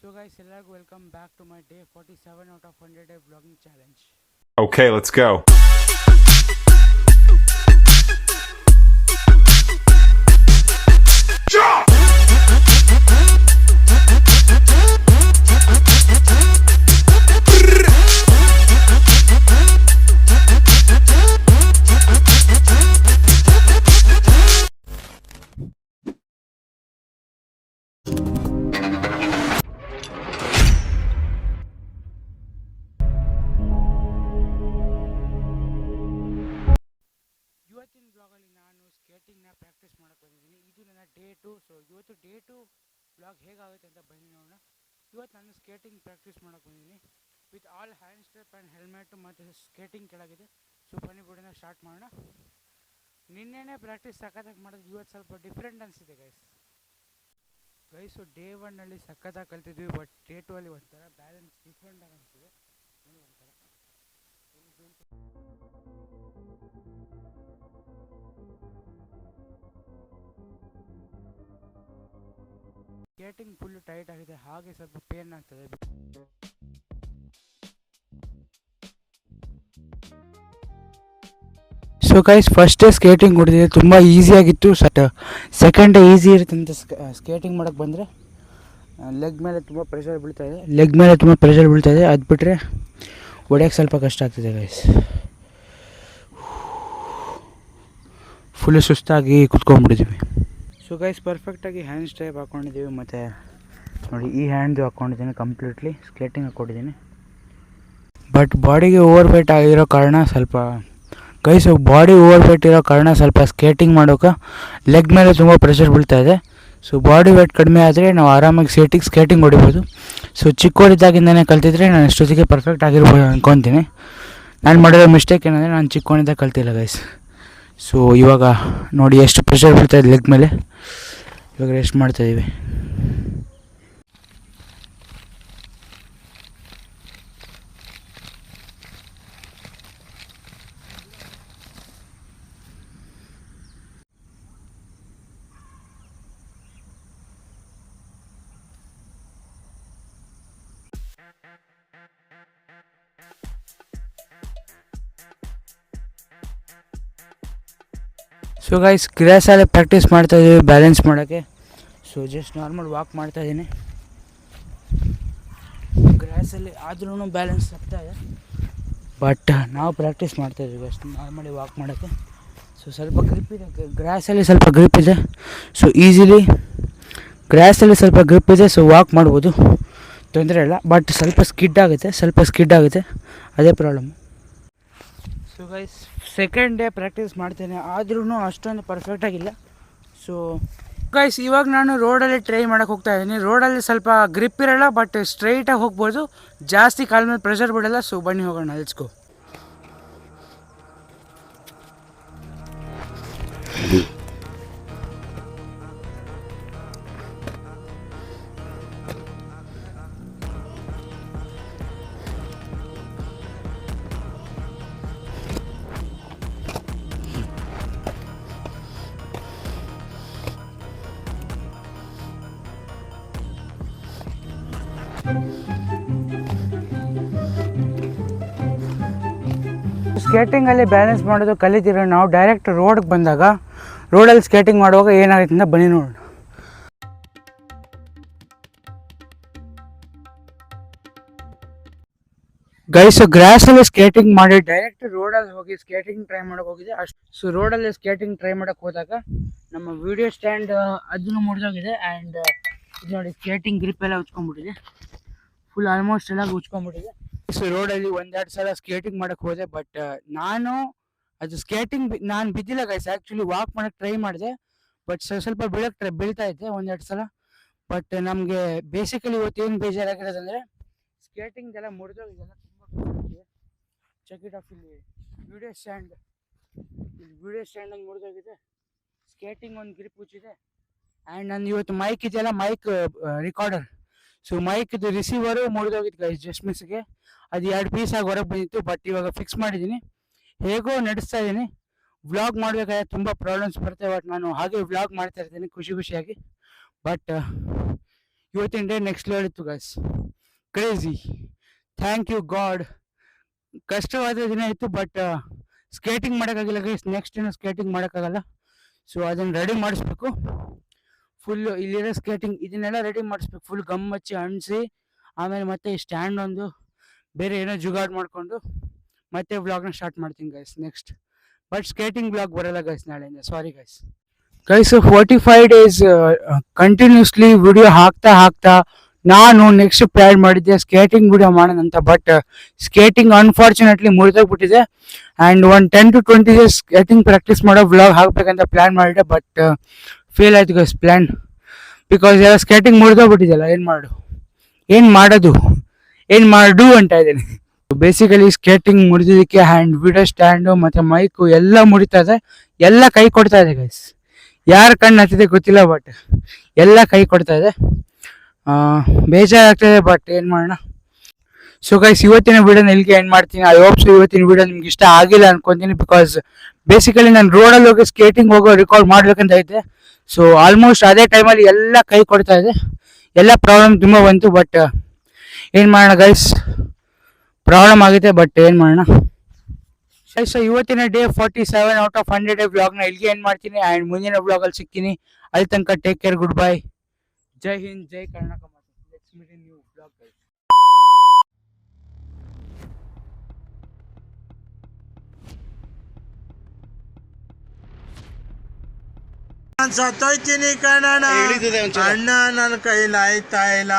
So guys, hello, welcome back to my day 47 out of 100 day vlogging challenge. Okay, let's go. ಇವತ್ತಿನ ಬ್ಲಾಗಲ್ಲಿ ನಾನು ಸ್ಕೇಟಿಂಗ್ನ practice ಮಾಡಕ್ಕೆ ಬಂದಿದ್ದೀನಿ. ಇದು ನನ್ನ ಡೇ ಟು ಸೊ ಇವತ್ತು ಡೇ ಟು ಬ್ಲಾಗ್ ಹೇಗಾಗುತ್ತೆ ಅಂತ ಬನ್ನಿ ನೋಡೋಣ. ಇವತ್ತು ನಾನು ಸ್ಕೇಟಿಂಗ್ ಪ್ರಾಕ್ಟೀಸ್ ಮಾಡೋಕೆ ಬಂದಿದ್ದೀನಿ. With all hand step and helmet ಮತ್ತು ಸ್ಕೇಟಿಂಗ್ ಕೆಳಗಿದೆ. ಸೊ ಬನ್ನಿ ಬಿಡೋಣ ಸ್ಟಾರ್ಟ್ ಮಾಡೋಣ. ನಿನ್ನೆನೇ ಪ್ರಾಕ್ಟೀಸ್ ಸಖತ್ತಾಗಿ ಮಾಡೋದು, ಇವತ್ತು ಸ್ವಲ್ಪ ಡಿಫ್ರೆಂಟ್ ಅನಿಸಿದೆ ಗೈಸ್ ಗೈಸು ಡೇ ಒನ್ನಲ್ಲಿ ಸಖತ್ತಾಗಿ ಕಲ್ತಿದ್ವಿ ಬಟ್ ಡೇ ಟು ಅಲ್ಲಿ ಒಂಥರ ಬ್ಯಾಲೆನ್ಸ್ ಡಿಫ್ರೆಂಟಾಗಿ ಅನಿಸಿದೆ. ಸ್ಕೇಟಿಂಗ್ ಫುಲ್ ಟೈಟ್ ಆಗಿದೆ. ಹಾಗೆ ಸ್ವಲ್ಪ ಪೇನ್ ಆಗ್ತದೆ. So guys first day skating ಹೊಡೆದಿದೆ. ತುಂಬ ಈಸಿಯಾಗಿತ್ತು ಸಟ್ ಸೆಕೆಂಡ್ ಡೇ ಈಸಿ ಇರುತ್ತೆ ಅಂತ ಸ್ಕೇಟಿಂಗ್ ಮಾಡೋಕ್ಕೆ ಬಂದರೆ ಲೆಗ್ ಮೇಲೆ ತುಂಬ ಪ್ರೆಷರ್ ಬೀಳ್ತಾ ಇದೆ. ಲೆಗ್ ಮೇಲೆ ತುಂಬ ಪ್ರೆಷರ್ ಬೀಳ್ತಾ ಇದೆ. ಅದು ಬಿಟ್ಟರೆ ಹೊಡೆಯೋಕ್ಕೆ ಸ್ವಲ್ಪ ಕಷ್ಟ ಆಗ್ತಿದೆ ಗೈಸ್ ಫುಲ್ ಸುಸ್ತಾಗಿ ಕುತ್ಕೊಂಡ್ಬಿಟ್ಟಿದ್ದೀವಿ ಸೊ ಗೈಸ್ ಪರ್ಫೆಕ್ಟಾಗಿ ಹ್ಯಾಂಡ್ ಸ್ಟೈಪ್ ಹಾಕ್ಕೊಂಡಿದ್ದೀವಿ ಮತ್ತು ನೋಡಿ, ಈ ಹ್ಯಾಂಡ್ದು ಹಾಕ್ಕೊಂಡಿದ್ದೀನಿ ಕಂಪ್ಲೀಟ್ಲಿ ಸ್ಕೇಟಿಂಗ್ ಹಾಕ್ಕೊಂಡಿದ್ದೀನಿ ಬಟ್ ಬಾಡಿಗೆ ಓವರ್ ವೇಟ್ ಆಗಿರೋ ಕಾರಣ ಸ್ವಲ್ಪ ಗೈಸ್ ಬಾಡಿ ಓವರ್ ವೇಟ್ ಇರೋ ಕಾರಣ ಸ್ವಲ್ಪ ಸ್ಕೇಟಿಂಗ್ ಮಾಡೋಕೆ ಲೆಗ್ ಮೇಲೆ ತುಂಬ ಪ್ರೆಷರ್ ಬೀಳ್ತಾ ಇದೆ. ಸೊ ಬಾಡಿ ವೇಟ್ ಕಡಿಮೆ ಆದರೆ ನಾವು ಆರಾಮಾಗಿ ಸೇಟಿಗೆ ಸ್ಕೇಟಿಂಗ್ ಹೊಡಿಬೋದು. ಸೊ ಚಿಕ್ಕವರಿದ್ದಾಗಿಂದನೇ ಕಲ್ತಿದ್ರೆ ನಾನು ಎಷ್ಟೊತ್ತಿಗೆ ಪರ್ಫೆಕ್ಟ್ ಆಗಿರ್ಬೋದು ಅಂದ್ಕೊತೀನಿ ನಾನು ಮಾಡಿರೋ ಮಿಸ್ಟೇಕ್ ಏನಂದರೆ ನಾನು ಚಿಕ್ಕವನಿಂದ ಕಲ್ತಿಲ್ಲ ಗೈಸ್ ಸೊ ಇವಾಗ ನೋಡಿ ಎಷ್ಟು ಪ್ರೆಷರ್ ಬೀಳ್ತಾ ಇದೆ ಲೆಗ್ ಮೇಲೆ. ಇವಾಗ ರೆಸ್ಟ್ ಮಾಡ್ತಾಯಿದ್ದೀವಿ ಸೊ ಗೈಸ್ ಗ್ರಾಸಲ್ಲೇ ಪ್ರಾಕ್ಟೀಸ್ ಮಾಡ್ತಾ ಇದ್ದೀವಿ ಬ್ಯಾಲೆನ್ಸ್ ಮಾಡೋಕ್ಕೆ ಸೊ ಜಸ್ಟ್ ನಾರ್ಮಲ್ ವಾಕ್ ಮಾಡ್ತಾ ಇದ್ದೀನಿ ಗ್ರಾಸಲ್ಲಿ ಆದ್ರೂ ಬ್ಯಾಲೆನ್ಸ್ ಆಗ್ತಾಯಿದೆ ಬಟ್ ನಾವು ಪ್ರಾಕ್ಟೀಸ್ ಮಾಡ್ತಾ ಇದ್ದೀವಿ ಅಷ್ಟು ನಾರ್ಮಲಿ ವಾಕ್ ಮಾಡೋಕ್ಕೆ ಸೊ ಸ್ವಲ್ಪ ಗ್ರಿಪ್ ಇದೆ ಗ್ರಾಸಲ್ಲಿ ಸ್ವಲ್ಪ ಗ್ರಿಪ್ ಇದೆ. ಸೊ ಈಸಿಲಿ ಗ್ರಾಸಲ್ಲಿ ಸ್ವಲ್ಪ ಗ್ರಿಪ್ ಇದೆ ಸೊ ವಾಕ್ ಮಾಡ್ಬೋದು. ತೊಂದರೆ ಇಲ್ಲ ಬಟ್ ಸ್ವಲ್ಪ ಸ್ಕಿಡ್ ಆಗುತ್ತೆ, ಸ್ವಲ್ಪ ಸ್ಕಿಡ್ ಆಗುತ್ತೆ. ಅದೇ problem so guys second day practice ಮಾಡ್ತೇನೆ. ಆದ್ರೂ ಅಷ್ಟೊಂದು ಪರ್ಫೆಕ್ಟಾಗಿಲ್ಲ ಸೊ ಗೈಸ್ ಇವಾಗ ನಾನು ರೋಡಲ್ಲಿ ಟ್ರೈ ಮಾಡೋಕೆ ಹೋಗ್ತಾ ಇದ್ದೀನಿ. ರೋಡಲ್ಲಿ ಸ್ವಲ್ಪ ಗ್ರಿಪ್ ಇರಲ್ಲ ಬಟ್ ಸ್ಟ್ರೈಟಾಗಿ ಹೋಗ್ಬೋದು. ಜಾಸ್ತಿ ಕಾಲ ಮೇಲೆ ಪ್ರೆಷರ್ ಬಿಡಲ್ಲ. ಸೊ ಬನ್ನಿ ಹೋಗೋಣ. ಲೆಟ್ಸ್ಕೋ ಸ್ಕೇಟಿಂಗಲ್ಲಿ ಬ್ಯಾಲೆನ್ಸ್ ಮಾಡೋದು ಕಲಿತಿರೋ ನಾವು ಡೈರೆಕ್ಟ್ ರೋಡ್ಗೆ ಬಂದಾಗ ರೋಡಲ್ಲಿ ಸ್ಕೇಟಿಂಗ್ ಮಾಡುವಾಗ ಏನಾಗುತ್ತೆ ಅಂತ ಬನ್ನಿ ನೋಡೋಣ. ಗೈಸ್ ಗ್ರಾಸಲ್ಲಿ ಸ್ಕೇಟಿಂಗ್ ಮಾಡಿ ಡೈರೆಕ್ಟ್ ರೋಡಲ್ಲಿ ಹೋಗಿ ಸ್ಕೇಟಿಂಗ್ ಟ್ರೈ ಮಾಡೋಕೆ ಹೋಗಿದೆ ಅಷ್ಟು ಸೊ ರೋಡಲ್ಲಿ ಸ್ಕೇಟಿಂಗ್ ಟ್ರೈ ಮಾಡೋಕೆ ಹೋದಾಗ ನಮ್ಮ ವಿಡಿಯೋ ಸ್ಟ್ಯಾಂಡ್ ಅದನ್ನು ಮುರಿದೋಗಿದೆ ಆ್ಯಂಡ್ ಇದು ನೋಡಿ ಸ್ಕೇಟಿಂಗ್ ಗ್ರಿಪ್ ಎಲ್ಲ ಉಚ್ಕೊಂಡ್ಬಿಟ್ಟಿದೆ. ಫುಲ್ ಆಲ್ಮೋಸ್ಟ್ ಎಲ್ಲ ಉಚ್ಕೊಂಡ್ಬಿಟ್ಟಿದೆ ಸೊ ರೋಡಲ್ಲಿ ಒಂದೆರಡು ಸಲ ಸ್ಕೇಟಿಂಗ್ ಮಾಡಕ್ಕೆ ಹೋದೆ ಬಟ್ ನಾನು ಅದು ಸ್ಕೇಟಿಂಗ್ ನಾನು ಬಿದ್ದಿಲ್ಲ ಗೈಸ್ ಆ್ಯಕ್ಚುಲಿ ವಾಕ್ ಮಾಡಕ್ಕೆ ಟ್ರೈ ಮಾಡಿದೆ ಬಟ್ ಸ್ವಲ್ಪ ಬೀಳಕ್ಕೆ ಟ್ರೈ ಬೀಳ್ತಾ ಇದ್ದೆ ಒಂದೆರಡು ಸಲ. ಬಟ್ ನಮಗೆ ಬೇಸಿಕಲಿ ಇವತ್ತು ಏನು ಬೇಜಾರಾಗಿರೋದಂದ್ರೆ ಸ್ಕೇಟಿಂಗ್ ಎಲ್ಲ ಮುರಿದೋಗಿದೆಲ್ಲ ತುಂಬ ಚೆಕ್ ಇಟ್ ಆಫ್ ಇಲ್ಲಿ. ವಿಡಿಯೋ ಸ್ಟ್ಯಾಂಡ್ ಇಲ್ಲಿ ವಿಡಿಯೋ ಸ್ಟ್ಯಾಂಡಲ್ಲಿ ಮುರಿದೋಗಿದೆ ಸ್ಕೇಟಿಂಗ್ ಒಂದು ಗ್ರಿಪ್ ಉಚ್ಚಿದೆ. ಆ್ಯಂಡ್ ನಂದು ಇವತ್ತು ಮೈಕ್ ಇದೆಯಲ್ಲ ಮೈಕ್ ರಿಕಾರ್ಡರ್ ಸೊ ಮೈಕ್ದು ರಿಸೀವರು ಮುರಿದೋಗಿತ್ತು ಗೈಸ್ ಜಸ್ಟ್ ಮಿಸ್ಗೆ ಅದು ಎರಡು ಪೀಸ್ ಆಗಿ ಹೊರಗೆ ಬಂದಿತ್ತು ಬಟ್ ಇವಾಗ ಫಿಕ್ಸ್ ಮಾಡಿದ್ದೀನಿ. ಹೇಗೋ ನಡೆಸ್ತಾ ಇದ್ದೀನಿ ವ್ಲಾಗ್ ಮಾಡಬೇಕಾದ್ರೆ ತುಂಬ ಪ್ರಾಬ್ಲಮ್ಸ್ ಬರುತ್ತೆ ಬಟ್ ನಾನು ಹಾಗೆ ವ್ಲಾಗ್ ಮಾಡ್ತಾ ಇರ್ತೀನಿ ಖುಷಿ ಖುಷಿಯಾಗಿ. ಬಟ್ ಇವತ್ತಿನ ಡೇ ನೆಕ್ಸ್ಟ್ ಲೆವೆಲ್ ಇತ್ತು guys crazy thank you god ಕಷ್ಟವಾದ ದಿನ ಇತ್ತು ಬಟ್ ಸ್ಕೇಟಿಂಗ್ ಮಾಡೋಕ್ಕಾಗಿಲ್ಲ ಗೈಸ್ ನೆಕ್ಸ್ಟ್ ದಿನ ಸ್ಕೇಟಿಂಗ್ ಮಾಡೋಕ್ಕಾಗಲ್ಲ. ಸೊ ಅದನ್ನು ರೆಡಿ ಮಾಡಿಸ್ಬೇಕು. ಫುಲ್ ಇಲ್ಲಿರೋ ಸ್ಕೇಟಿಂಗ್ ಇದನ್ನೆಲ್ಲ ರೆಡಿ ಮಾಡಿಸ್ಬೇಕು. ಫುಲ್ ಗಮ್ ಹಚ್ಚಿ ಅಣಿಸಿ ಆಮೇಲೆ ಮತ್ತೆ ಸ್ಟ್ಯಾಂಡ್ ಒಂದು ಬೇರೆ ಏನೋ ಜುಗಾಡ್ ಮಾಡಿಕೊಂಡು ಮತ್ತೆ ವ್ಲಾಗ್ನ ಸ್ಟಾರ್ಟ್ ಮಾಡ್ತೀನಿ guys next but skating blog ಬರಲ್ಲ ಗೈಸ್ ನಾಳೆಯಿಂದ sorry guys guys forty five days continuously video ಹಾಕ್ತಾ ಹಾಕ್ತಾ ನಾನು ನೆಕ್ಸ್ಟ್ ಪ್ಲ್ಯಾನ್ ಮಾಡಿದ್ದೆ ಸ್ಕೇಟಿಂಗ್ ವಿಡಿಯೋ ಮಾಡೋಣ ಅಂತ but skating unfortunately ಮುರಿದೋಗ್ಬಿಟ್ಟಿದೆ. And one ten to twenty days skating practice ಮಾಡೋ ವ್ಲಾಗ್ ಹಾಕ್ಬೇಕಂತ ಪ್ಲ್ಯಾನ್ ಮಾಡಿದೆ ಬಟ್ ಫೇಲ್ ಆಯ್ತು ಗೈಸ್ ಪ್ಲ್ಯಾನ್ ಬಿಕಾಸ್ ಎಲ್ಲ ಸ್ಕೇಟಿಂಗ್ ಮುರಿದೋಗ್ಬಿಟ್ಟಿದೆಯಲ್ಲ ಏನು ಮಾಡು? ಏನು ಮಾಡೋದು? ಏನು ಮಾಡು ಅಂತ ಇದ್ದೀನಿ. ಬೇಸಿಕಲಿ ಸ್ಕೇಟಿಂಗ್ ಮುರಿದಿದ್ದಕ್ಕೆ ಹ್ಯಾಂಡ್ ವಿಡಿಯೋ ಸ್ಟ್ಯಾಂಡು ಮತ್ತು ಮೈಕು ಎಲ್ಲ ಮುರಿತಾ ಇದೆ. ಎಲ್ಲ ಕೈ ಕೊಡ್ತಾ ಇದೆ ಗೈಸ್ ಯಾರ ಕಣ್ಣು ಹತ್ತಿದೆ ಗೊತ್ತಿಲ್ಲ ಬಟ್ ಎಲ್ಲ ಕೈ ಕೊಡ್ತಾ ಇದೆ. ಬೇಜಾರಾಗ್ತದೆ ಬಟ್ ಏನು ಮಾಡೋಣ? ಸೊ ಗೈಸ್ ಇವತ್ತಿನ ವಿಡಿಯೋನ ಇಲ್ಲಿಗೆ ಎಂಡ್ ಮಾಡ್ತೀನಿ. ಐ ಹೋಪ್ಸ್ ಇವತ್ತಿನ ವಿಡಿಯೋ ನಿಮ್ಗೆ ಇಷ್ಟ ಆಗಿಲ್ಲ ಅನ್ಕೊತೀನಿ ಬಿಕಾಸ್ ಬೇಸಿಕಲಿ ನಾನು ರೋಡಲ್ಲಿ ಹೋಗಿ ಸ್ಕೇಟಿಂಗ್ ಹೋಗೋ ರೆಕಾರ್ಡ್ ಮಾಡ್ಬೇಕಂತ ಐತೆ ಸೊ ಆಲ್ಮೋಸ್ಟ್ ಅದೇ ಟೈಮಲ್ಲಿ ಎಲ್ಲ ಕೈ ಕೊಡ್ತಾ ಇದೆ. ಎಲ್ಲ ಪ್ರಾಬ್ಲಮ್ ತುಂಬ ಬಂತು ಬಟ್ ಏನು ಮಾಡೋಣ ಗೈಸ್ ಪ್ರಾಬ್ಲಮ್ ಆಗುತ್ತೆ ಬಟ್ ಏನು ಮಾಡೋಣ? ಸೊ ಇವತ್ತಿನ day forty seven out of hundred ಬ್ಲಾಗ್ನ ಇಲ್ಲಿಗೆ ಏನು ಮಾಡ್ತೀನಿ. ಆ್ಯಂಡ್ ಮುಂದಿನ ಬ್ಲಾಗಲ್ಲಿ ಸಿಗ್ತೀನಿ. ಅಲ್ಲಿ ತನಕ ಟೇಕ್ ಕೇರ್ ಗುಡ್ ಬೈ ಜೈ ಹಿಂದ್, ಜೈ ಕರ್ನಾಟಕ ನಾನ್ ಸತ್ತೋಯ್ತೀನಿ ಕಣಣ್ಣ. ಅಣ್ಣ ನನ್ನ ಕೈಲಾಯ್ತಾ ಇಲ್ಲ